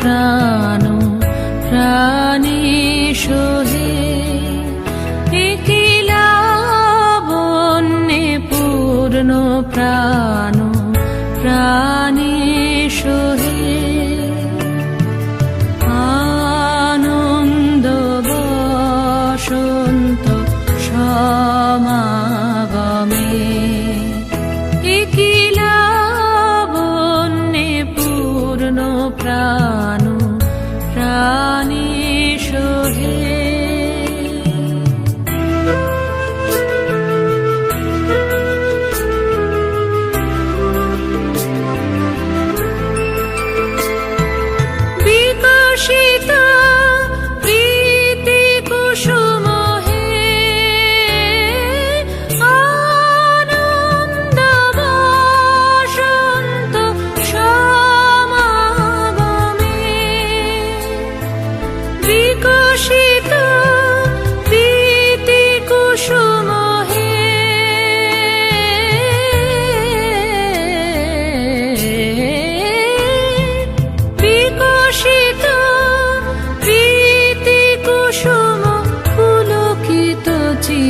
প্রাণ প্রাণী সোহে। একিলা বন্যে পূর্ণ প্রাণ প্রাণী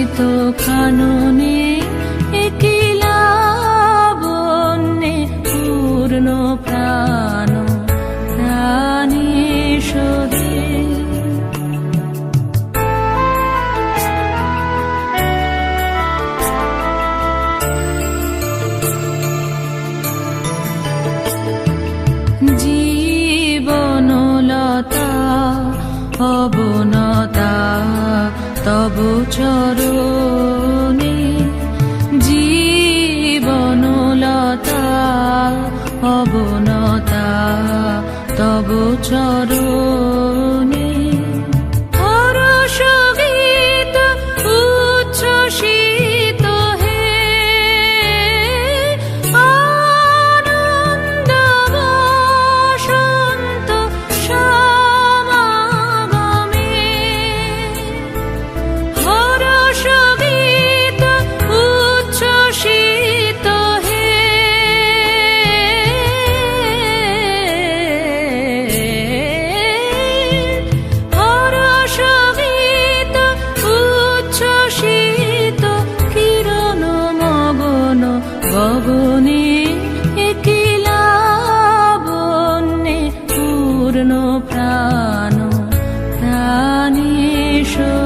চিত খাননে একিলা পূর্ণ প্রাণ প্রাণী সদে জীবনলতা অবনতা তব চরণে জীবনলতা অবনতা তব চরণে গগনে একিলা বন্যে পূর্ণ প্রাণ প্রাণেশ্বর